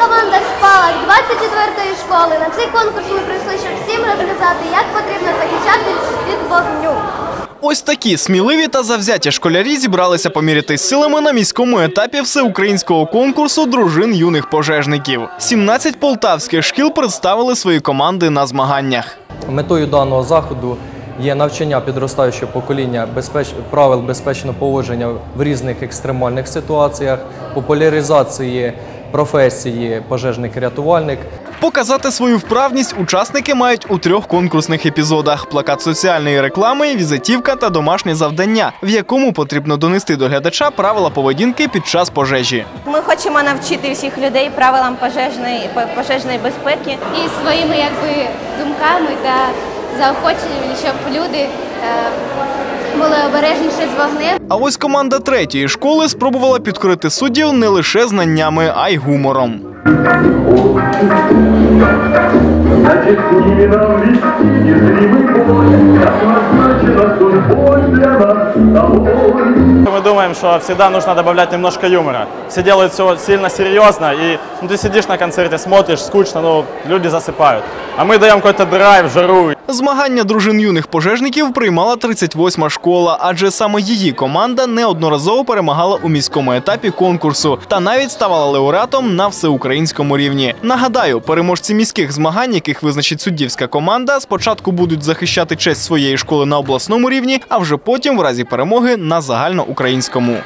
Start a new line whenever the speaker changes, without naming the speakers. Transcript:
команда Спалах 24-ї школи. На цей конкурс ми прийшли, щоб всім розказати, як потрібно захищати від вогню.
Ось такі сміливі та завзяті школярі зібралися помірятись силами на міському етапі всеукраїнського конкурсу дружин юних пожежників. 17 полтавських шкіл представили свої команди на змаганнях.
Метою даного заходу є навчання підростаючого покоління безпеч... правил безпечного поводження в різних екстремальних ситуаціях, популяризації професії пожежник-рятувальник.
Показати свою вправність учасники мають у трьох конкурсних епізодах: плакат соціальної реклами, візитівка та домашнє завдання, в якому потрібно донести до глядача правила поведінки під час пожежі.
Ми хочемо навчити всіх людей правилам пожежної пожежної безпеки.
І своїми якби думками та заохоченнями, щоб люди е, були обережніші з вогнем.
А ось команда третьої школи спробувала підкорити суддів не лише знаннями, а й гумором.
Значит, с ними нам вести незримый бой, как назначена судьбой для нас с тобой.
Мы думаем, что всегда нужно добавлять немножко юмора. Все делают все сильно серьезно, и ну, ты сидишь на концерте, смотришь, скучно, ну, люди засыпают. А мы даем какой-то драйв, жару.
Змагання дружин юних пожежників приймала 38-ма школа, адже саме її команда неодноразово перемагала у міському етапі конкурсу та навіть ставала лауреатом на всеукраїнському рівні. Нагадаю, переможці міських змагань, яких визначить суддівська команда, спочатку будуть захищати честь своєї школи на обласному рівні, а вже потім, в разі перемоги, на загальноукраїнському.